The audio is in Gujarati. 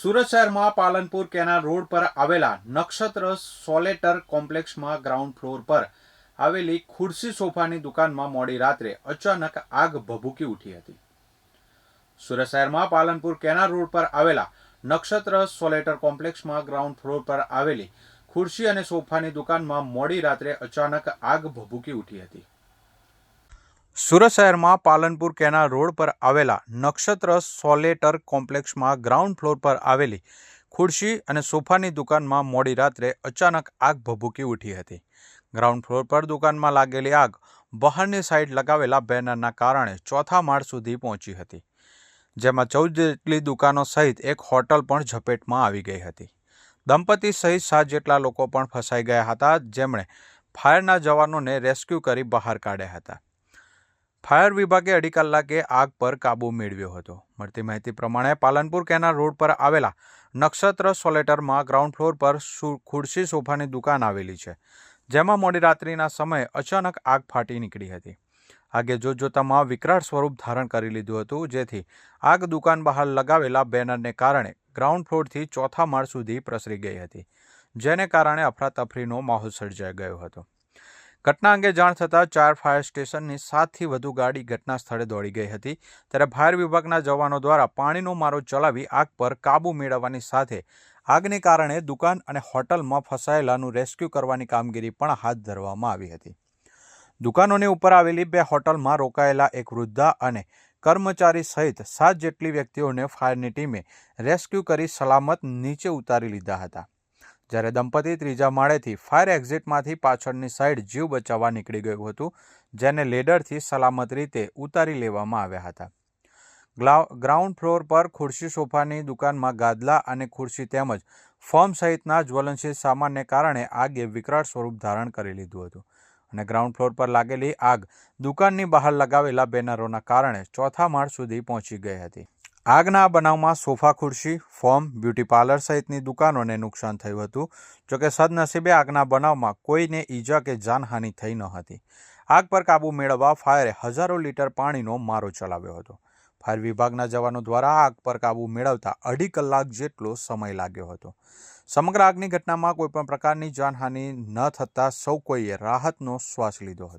સુરત શહેરમાં પાલનપુર કેનાલ રોડ પર આવેલા નક્ષત્ર સોલેટર કોમ્પ્લેક્સમાં ગ્રાઉન્ડ ફ્લોર પર આવેલી ખુરશી સોફાની દુકાનમાં મોડી રાત્રે અચાનક આગ ભભૂકી ઉઠી હતી. સુરત શહેરમાં પાલનપુર કેનાલ રોડ પર આવેલા નક્ષત્ર સોલેટર કોમ્પ્લેક્સમાં ગ્રાઉન્ડ ફ્લોર પર આવેલી ખુરશી અને સોફાની દુકાનમાં મોડી રાત્રે અચાનક આગ ભભૂકી ઉઠી હતી. સુરત શહેરમાં પાલનપુર કેનાલ રોડ પર આવેલા નક્ષત્ર સોલેટર કોમ્પ્લેક્સમાં ગ્રાઉન્ડ ફ્લોર પર આવેલી ખુરશી અને સોફાની દુકાનમાં મોડી રાત્રે અચાનક આગ ભભૂકી ઉઠી હતી. ગ્રાઉન્ડ ફ્લોર પર દુકાનમાં લાગેલી આગ બહારની સાઈડ લગાવેલા બેનરના કારણે ચોથા માળ સુધી પહોંચી હતી. જેમાં ચૌદ જેટલી દુકાનો સહિત એક હોટલ પણ ઝપેટમાં આવી ગઈ હતી. દંપતી સહિત સાત જેટલા લોકો પણ ફસાઈ ગયા હતા, જેમણે ફાયરના જવાનોને રેસ્ક્યુ કરી બહાર કાઢ્યા હતા. ફાયર વિભાગે અઢી કલાકે આગ પર કાબૂ મેળવ્યો હતો. મળતી માહિતી પ્રમાણે પાલનપુર કેનાલ રોડ પર આવેલા નક્ષત્ર સોલેટરમાં ગ્રાઉન્ડ ફ્લોર પર ખુરશી સોફાની દુકાન આવેલી છે, જેમાં મોડી રાત્રિના સમયે અચાનક આગ ફાટી નીકળી હતી. આગે જોતજોતામાં વિકરાળ સ્વરૂપ ધારણ કરી લીધું હતું, જેથી આગ દુકાન બહાર લગાવેલા બેનરને કારણે ગ્રાઉન્ડ ફ્લોરથી ચોથા માળ સુધી પ્રસરી ગઈ હતી, જેને કારણે અફરાતફરીનો માહોલ સર્જાઈ ગયો હતો. ઘટના અંગે જાણ થતાં ચાર ફાયર સ્ટેશનની સાતથી વધુ ગાડી ઘટના સ્થળે દોડી ગઈ હતી. ત્યારે ફાયર વિભાગના જવાનો દ્વારા પાણીનો મારો ચલાવી આગ પર કાબૂ મેળવવાની સાથે આગને કારણે દુકાન અને હોટલમાં ફસાયેલાનું રેસ્ક્યુ કરવાની કામગીરી પણ હાથ ધરવામાં આવી હતી. દુકાનોની ઉપર આવેલી બે હોટલમાં રોકાયેલા એક વૃદ્ધા અને કર્મચારી સહિત સાત જેટલી વ્યક્તિઓને ફાયરની ટીમે રેસ્ક્યુ કરી સલામત નીચે ઉતારી લીધા હતા. જ્યારે દંપતી ત્રીજા માળેથી ફાયર એક્ઝિટમાંથી પાછળની સાઈડ જીવ બચાવવા નીકળી ગયું હતું, જેને લેડરથી સલામત રીતે ઉતારી લેવામાં આવ્યા હતા. ગ્રાઉન્ડ ફ્લોર પર ખુરશી સોફાની દુકાનમાં ગાદલા અને ખુરશી તેમજ ફોર્મ સહિતના જ્વલનશીલ સામાનને કારણે આગે વિકરાળ સ્વરૂપ ધારણ કરી લીધું હતું અને ગ્રાઉન્ડ ફ્લોર પર લાગેલી આગ દુકાનની બહાર લગાવેલા બેનરોના કારણે ચોથા માળ સુધી પહોંચી ગઈ હતી. આગના બનાવમાં સોફા ખુરશી, ફોર્મ, બ્યુટી પાર્લર સહિતની દુકાનોને નુકસાન થયું હતું. જોકે સદનસીબે આગના બનાવમાં કોઈને ઈજા કે જાનહાનિ થઈ ન હતી. આગ પર કાબૂ મેળવવા ફાયરે હજારો લીટર પાણીનો મારો ચલાવ્યો હતો. ફાયર વિભાગના જવાનો દ્વારા આગ પર કાબૂ મેળવતા અઢી કલાક જેટલો સમય લાગ્યો હતો. સમગ્ર આગની ઘટનામાં કોઈપણ પ્રકારની જાનહાનિ ન થતાં સૌ કોઈએ રાહતનો શ્વાસ લીધો હતો.